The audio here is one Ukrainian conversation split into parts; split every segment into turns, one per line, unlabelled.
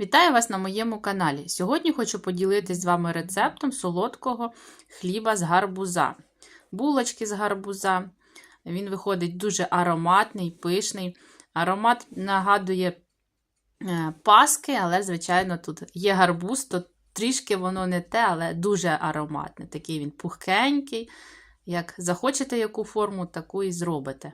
Вітаю вас на моєму каналі. Сьогодні хочу поділитися з вами рецептом солодкого хліба з гарбуза. Булочки з гарбуза. Він виходить дуже ароматний, пишний. Аромат нагадує е, паски, але, звичайно, тут є гарбуз, то трішки воно не те, але дуже ароматне. Такий він пухкенький. Як захочете яку форму, таку і зробите.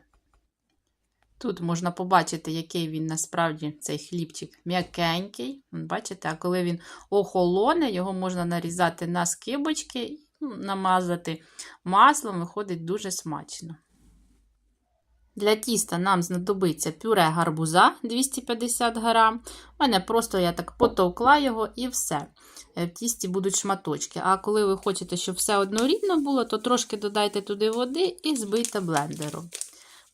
Тут можна побачити, який він насправді цей хлібчик м'якенький. Бачите, а коли він охолоне, його можна нарізати на скибочки, ну, намазати маслом, виходить дуже смачно. Для тіста нам знадобиться пюре гарбуза 250 грам. У мене просто я так потовкла його і все. В тісті будуть шматочки. А коли ви хочете, щоб все однорідно було, то трошки додайте туди води і збийте блендером.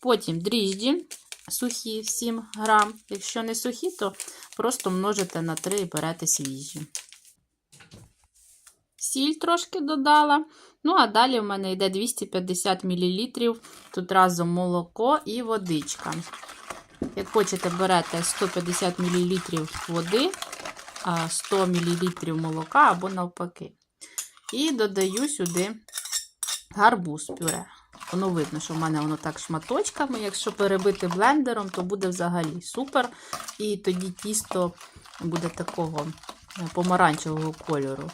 Потім дріжджі сухі 7 грам. Якщо не сухі, то просто множите на 3 і берете свіжі. Сіль трошки додала. Ну, а далі в мене йде 250 мл. Тут разом молоко і водичка. Як хочете, берете 150 мл води, 100 мл молока або навпаки. І додаю сюди гарбуз пюре. Воно видно, що в мене воно так шматочками. Якщо перебити блендером, то буде взагалі супер. І тоді тісто буде такого помаранчевого кольору.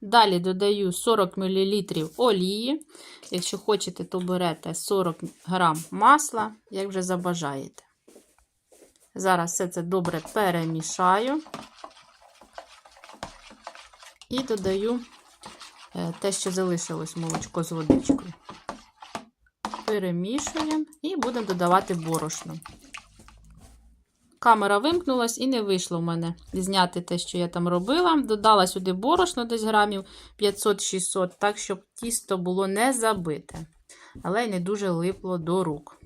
Далі додаю 40 мл олії. Якщо хочете, то берете 40 г масла, як вже забажаєте. Зараз все це добре перемішаю і додаю те, що залишилось молочко з водичкою. Перемішуємо і будемо додавати борошно. Камера вимкнулась і не вийшло в мене зняти те, що я там робила. Додала сюди борошно десь грамів 500-600, так, щоб тісто було не забите, але й не дуже липло до рук.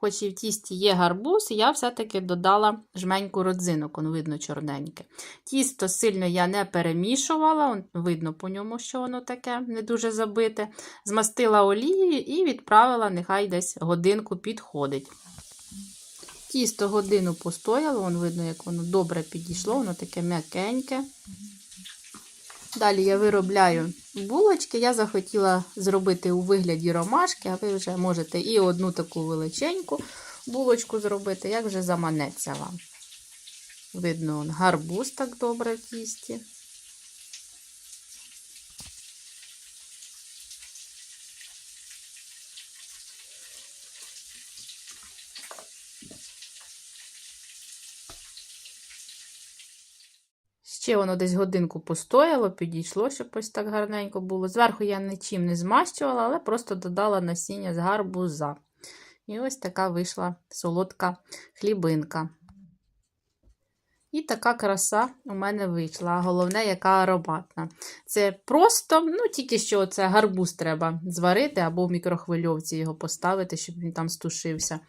Хоч і в тісті є гарбуз, я все-таки додала жменьку родзинок, он видно чорненьке. Тісто сильно я не перемішувала, видно по ньому, що воно таке не дуже забите. Змастила олією і відправила, нехай десь годинку підходить. Тісто годину постояло, видно, як воно добре підійшло, воно таке м'якеньке. Далі я виробляю булочки. Я захотіла зробити у вигляді ромашки, а ви вже можете і одну таку величеньку булочку зробити, як вже заманеться вам. Видно, гарбуз так добре в тісті. Ще воно десь годинку постояло, підійшло, щоб ось так гарненько було. Зверху я нічим не змащувала, але просто додала насіння з гарбуза. І ось така вийшла солодка хлібинка. І така краса у мене вийшла. А головне, яка ароматна. Це просто, ну, тільки що це гарбуз треба зварити або в мікрохвильовці його поставити, щоб він там стушився.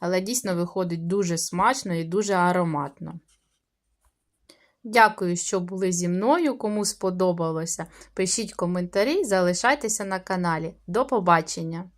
Але дійсно виходить дуже смачно і дуже ароматно. Дякую, що були зі мною. Кому сподобалося, пишіть коментарі, залишайтеся на каналі. До побачення!